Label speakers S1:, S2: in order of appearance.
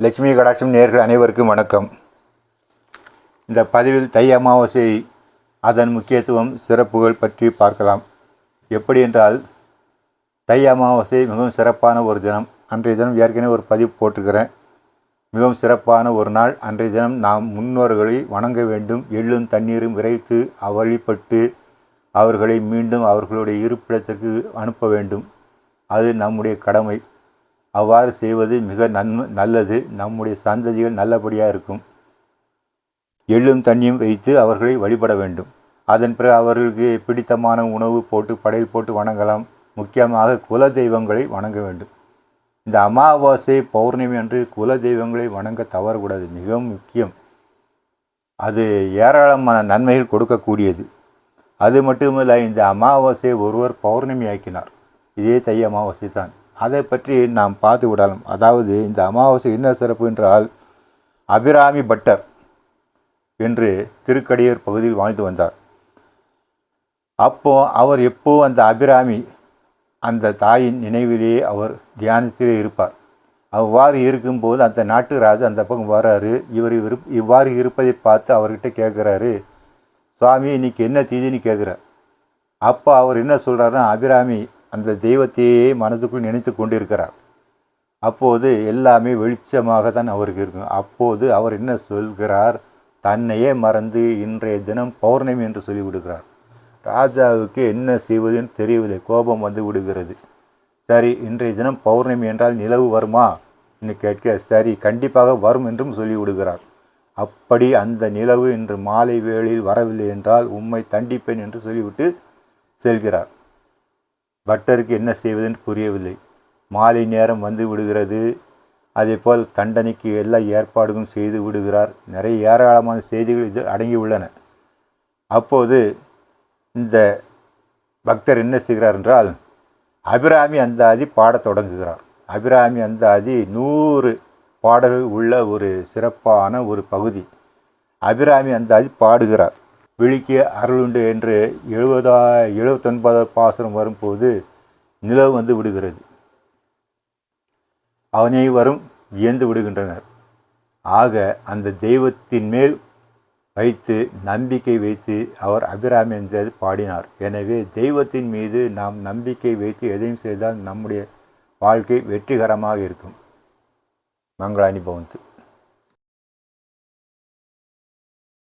S1: லட்சுமி கடாட்சம் நேர்கள் அனைவருக்கும் வணக்கம். இந்த பதிவில் தை அமாவாசை அதன் முக்கியத்துவம் சிறப்புகள் பற்றி பார்க்கலாம். எப்படி என்றால் தை அமாவாசை மிகவும் சிறப்பான ஒரு தினம். அன்றைய தினம் ஏற்கனவே ஒரு பதிவு போட்டிருக்கிறேன். மிகவும் சிறப்பான ஒரு நாள். அன்றைய தினம் நாம் முன்னோர்களை வணங்க வேண்டும். எள்ளும் தண்ணீரும் விரைத்து வழிபட்டு அவர்களை மீண்டும் அவர்களுடைய இருப்பிடத்திற்கு அனுப்ப வேண்டும். அது நம்முடைய கடமை. அவ்வாறு செய்வது மிக நன்மை நல்லது. நம்முடைய சந்ததிகள் நல்லபடியாக இருக்கும். எள்ளும் தண்ணியும் வைத்து அவர்களை வழிபட வேண்டும். அதன் பிறகு அவர்களுக்கு பிடித்தமான உணவு போட்டு படையல் போட்டு வணங்கலாம். முக்கியமாக குல தெய்வங்களை வணங்க வேண்டும். இந்த அமாவாசை பௌர்ணமி அன்று குல தெய்வங்களை வணங்க தவறக்கூடாது மிகவும் முக்கியம். அது ஏராளமான நன்மைகள் கொடுக்கக்கூடியது. அது மட்டுமல்ல இந்த அமாவாசையை ஒருவர் பௌர்ணமி ஆக்கினார். இதே தை அமாவாசை தான். அதை பற்றி நாம் பார்த்து விடலாம். அதாவது இந்த அமாவாசை என்ன சிறப்பு என்றால் அபிராமி பட்டர் என்று திருக்கடியூர் பகுதியில் வாழ்ந்து வந்தார். அப்போ அவர் எப்போ அந்த அபிராமி அந்த தாயின் நினைவிலேயே அவர் தியானத்திலே இருப்பார். அவ்வாறு இருக்கும்போது அந்த நாட்டு ராஜா அந்த பக்கம் வர்றாரு இவர் இவர் இவ்வாறு இருப்பதை பார்த்து அவர்கிட்ட கேட்குறாரு சுவாமி இன்னைக்கு என்ன தீதின்னு கேட்குறார்? அப்போ அவர் என்ன சொல்கிறாருன்னா அபிராமி அந்த தெய்வத்தையே மனதுக்குள் நினைத்து கொண்டிருக்கிறார். அப்போது எல்லாமே வெளிச்சமாக தான் அவருக்கு இருக்கும். அப்போது அவர் என்ன சொல்கிறார்? தன்னையே மறந்து இன்றைய தினம் பௌர்ணமி என்று சொல்லிவிடுகிறார். ராஜாவுக்கு என்ன செய்வதுன்னு தெரியவில்லை. கோபம் வந்து விடுகிறது. சரி இன்றைய தினம் பௌர்ணமி என்றால் நிலவு வருமா? என்று கேட்க சரி கண்டிப்பாக வரும் என்றும் சொல்லிவிடுகிறார். அப்படி அந்த நிலவு இன்று மாலை வேளையில் வரவில்லை என்றால் உம்மை தண்டிப்பேன் என்று சொல்லிவிட்டு செல்கிறார். பட்டருக்கு என்ன செய்வதென்று புரியவில்லை. மாலை நேரம் வந்து விடுகிறது. அதே போல் தண்டனைக்கு எல்லா ஏற்பாடுகளும் செய்து விடுகிறார். நிறைய ஏராளமான செய்திகள் இதில் அடங்கி உள்ளன அப்போது இந்த பக்தர் என்ன செய்கிறார் என்றால் அபிராமி அந்தாதி பாடத் தொடங்குகிறார். அபிராமி அந்தாதி நூறு பாடல்கள் உள்ள ஒரு சிறப்பான ஒரு பகுதி. அபிராமி அந்தாதி பாடுகிறார். விழிக்கு அருளுண்டு என்று எழுபதா எழுபத்தொன்பதாவது பாசனம் வரும்போது நிலவு வந்து விடுகிறது. அவனை வரும் வியந்து விடுகின்றனர். ஆக அந்த தெய்வத்தின் மேல் வைத்து நம்பிக்கை வைத்து அவர் அபிராமி என்று பாடினார். எனவே தெய்வத்தின் மீது நாம் நம்பிக்கை வைத்து எதையும் செய்தால் நம்முடைய வாழ்க்கை வெற்றிகரமாக இருக்கும். மங்களானி பவந்து.